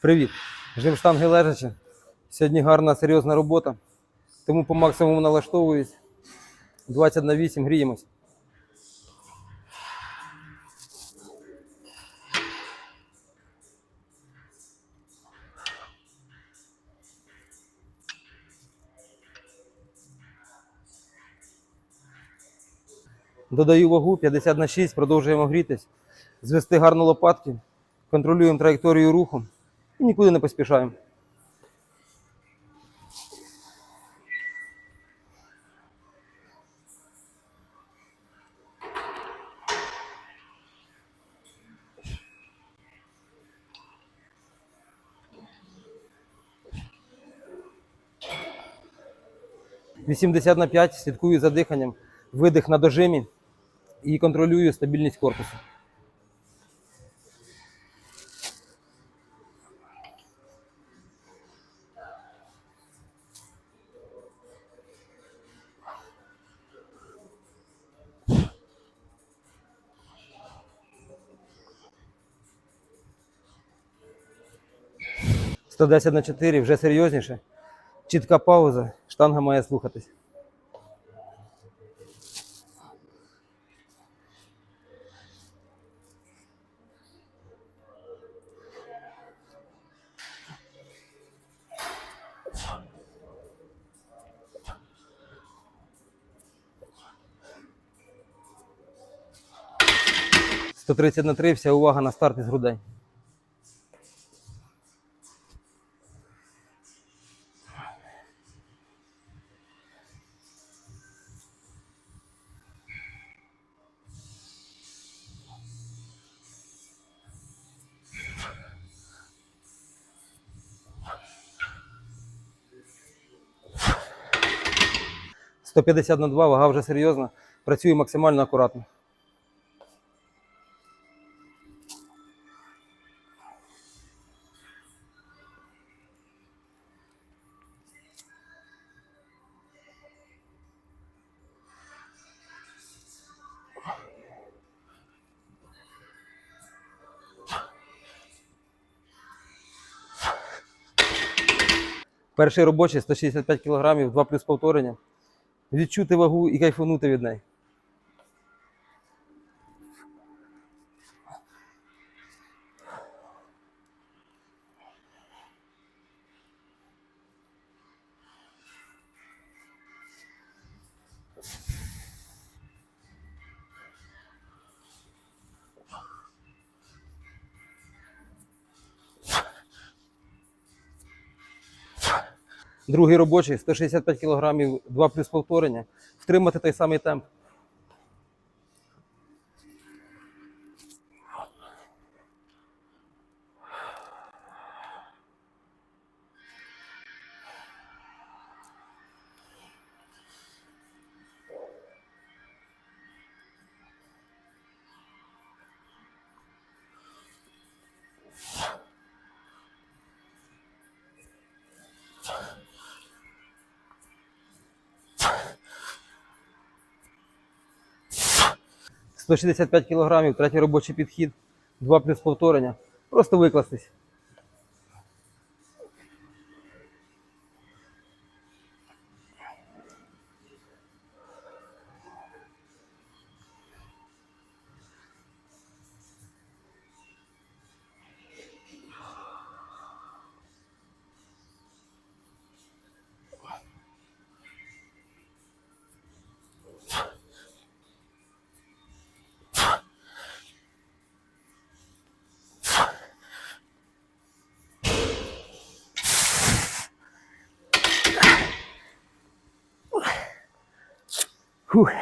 Привіт! Жим штанги лежачі. Сьогодні гарна, серйозна робота. Тому по максимуму налаштовуюсь. 20 на 8 гріємось. Додаю вагу 50 на 6, продовжуємо грітись. Звести гарно лопатки, контролюємо траєкторію руху і нікуди не поспішаємо. Вісімдесят на 5, слідкую за диханням, видих на дожимі і контролюю стабільність корпусу. – 110 на 4, вже серйозніше. Чітка пауза, штанга має слухатись. – 130 на 3, вся увага на старт із грудей. – 150 на 2, вага вже серйозна. Працюю максимально акуратно. Перший робочий 165 кг, 2 плюс повторення. Відчути вагу і кайфанути від неї. Другий робочий 165 кг, 2 плюс повторення. Втримати той самий темп. – 165 кг, третій робочий підхід, 2 плюс повторення. Просто викластись. Фух.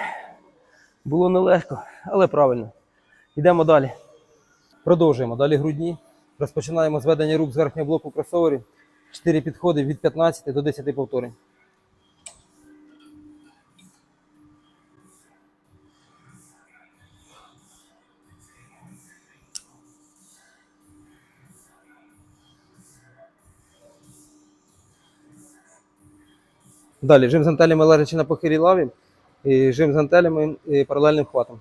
Було нелегко, але правильно. Йдемо далі. Продовжуємо. Далі грудні. Розпочинаємо зведення рук з верхнього блоку кросоверів. 4 підходи від 15 до 10 повторень. Далі жим з гантелями лежачи на похилій лаві, жим з гантелями і паралельним хватом.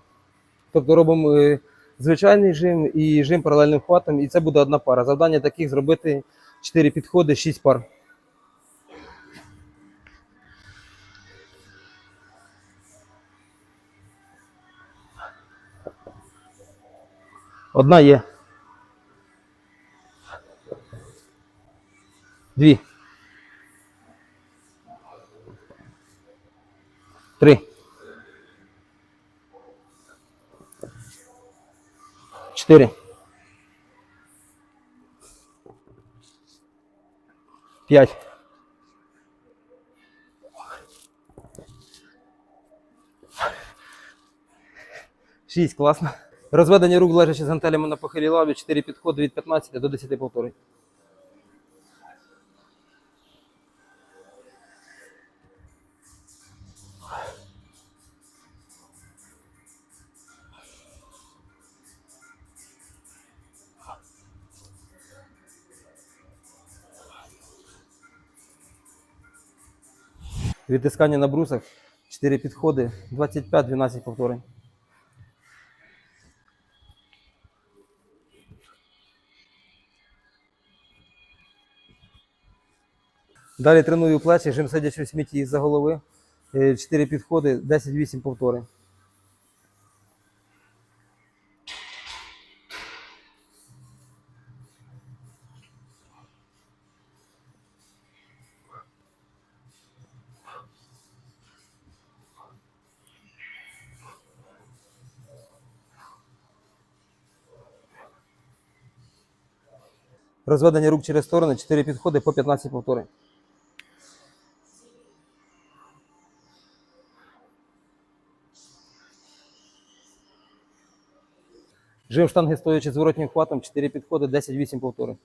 Тобто робимо е, звичайний жим і жим паралельним хватом, і це буде одна пара. Завдання таких зробити 4 підходи, 6 пар. Одна є. Дві. 4, 5, 6, класно. Розведення рук лежачи з гантелями на похилій лаві, Чотири. Підходи від 15 до 10 повторень. Відтискання на брусах, 4 підходи, 25-12 повторень. Далі треную плечі, жим сидячи в смітті із-за голови. 4 підходи, 10-8 повторень. Розведення рук через сторони, 4 підходи по 15 повторень. Жим штанги стоячи зворотнім хватом, 4 підходи, 10-8 повторень.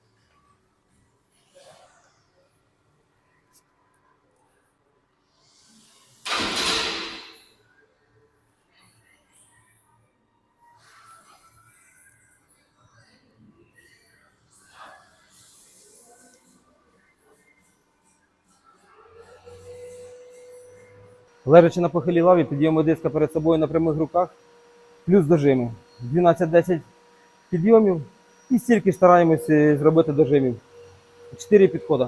Лежачи на похилій лаві, підйоми диска перед собою на прямих руках, плюс дожими. 12-10 підйомів і стільки стараємося е, зробити дожимів. 4 підходи.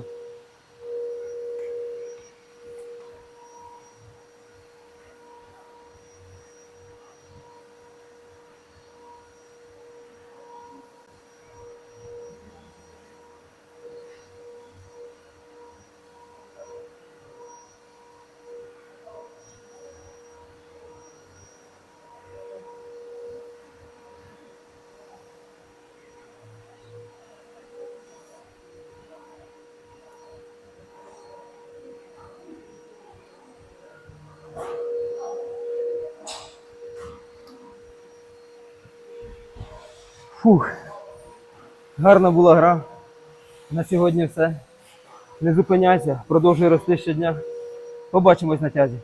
Фух. Гарна була гра. На сьогодні все. Не зупиняйся, продовжуй рости щодня. Побачимось на тязі.